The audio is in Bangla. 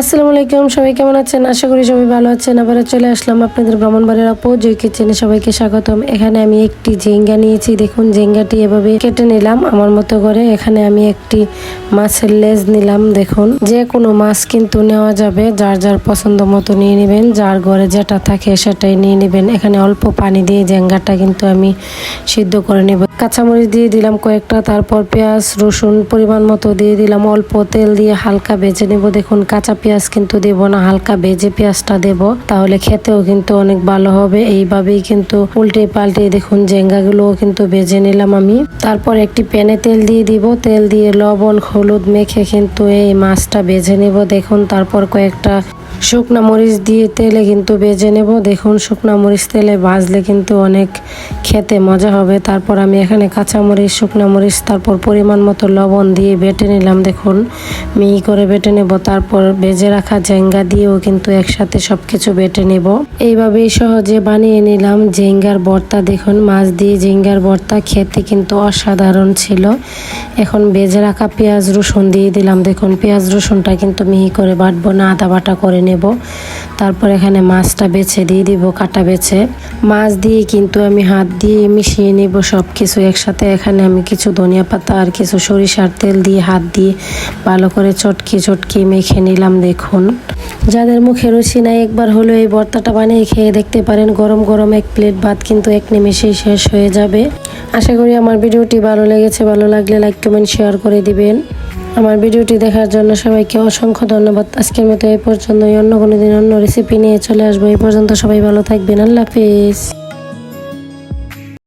আসসালামু আলাইকুম, সবাই কেমন আছেন? আশা করি সবাই ভালো আছেন। আবার চলে আসলাম আপনাদের ভ্রমণবাড়ির আপু জয় কিচেনে সবাইকে স্বাগতম। এখানে আমি একটি জেঙ্গা নিয়েছি। দেখুন জেঙ্গাটি এভাবে কেটে নিলাম আমার মতো করে। এখানে আমি একটি মাছের লেজ নিলাম, দেখুন। যে কোনো মাছ কিন্তু নেওয়া যাবে। যার যার পছন্দ মতো নিয়ে নেবেন, যার ঘরে যেটা থাকে সেটাই নিয়ে নেবেন। এখানে অল্প পানি দিয়ে জেঙ্গাটা কিন্তু আমি সিদ্ধ করে নেব। কাঁচামরিচ দিয়ে দিলাম কয়েকটা, তারপর পেঁয়াজ, রসুন পরিমাণ মতো দিয়ে দিলাম। অল্প তেল দিয়ে হালকা ভেজে নেব। দেখুন, কাঁচা পেঁয়াজ কিন্তু দেব না, হালকা ভেজে পেঁয়াজটা দেব। তাহলে খেতেও কিন্তু অনেক ভালো হবে। এইভাবেই কিন্তু উল্টে পাল্টে দেখুন জেঙ্গাগুলোও কিন্তু ভেজে নিলাম আমি। তারপর একটি প্যানে তেল দিয়ে দিব। তেল দিয়ে লবণ, হলুদ মেখে কিন্তু এই মাছটা ভেজে নেব। দেখুন, তারপর কয়েকটা শুকনা মরিচ দিয়ে তেলে কিন্তু ভেজে নেব। দেখুন, শুকনা মরিচ তেলে ভাজলে কিন্তু অনেক খেতে মজা হবে। তারপর আমি এখানে কাঁচা মরিচ, শুকনা মরিচ, তারপর পরিমাণ মতো লবণ দিয়ে বেটে নিলাম। দেখুন মিহি করে বেটে নেব। তারপর ভেজে রাখা জেঙ্গা দিয়েও কিন্তু একসাথে সব কিছু বেটে নেব। এইভাবেই সহজে বানিয়ে নিলাম জেঙ্গার ভর্তা দেখুন, মাছ দিয়ে জেঙ্গার ভর্তা খেতে কিন্তু অসাধারণ ছিল। এখন ভেজে রাখা পেঁয়াজ রসুন দিয়ে দিলাম। দেখুন, পেঁয়াজ রসুনটা কিন্তু মিহি করে বাটবো না, আদা বাটা করে নেব। তারপর এখানে মাছটা বেছে দিয়ে দিব, কাটা বেছে। মাছ দিয়ে কিন্তু আমি হাত দিয়ে মিশিয়ে নেব সব কিছু একসাথে। এখানে আমি কিছু ধনিয়া পাতা আর কিছু সরিষার তেল দিয়ে হাত দিয়ে ভালো করে চটকি চটকি মেখে নিলাম, দেখুন। যাদের মুখে রুচি নাই, একবার হলো এই ভর্তাটা বানিয়ে খেয়ে দেখতে পারেন। গরম গরম এক প্লেট ভাত কিন্তু এক নিমেষেই শেষ হয়ে যাবে। আশা করি আমার ভিডিওটি ভালো লেগেছে। ভালো লাগলে লাইক, কমেন্ট শেয়ার করে দিবেন। আমার ভিডিওটি দেখার জন্য সবাইকে অসংখ্য ধন্যবাদ। আজকের মতো এই পর্যন্ত অন্য কোনো দিন অন্য রেসিপি নিয়ে চলে আসব। এই পর্যন্ত সবাই ভালো থাকবেন। আল্লাহ হাফিজ।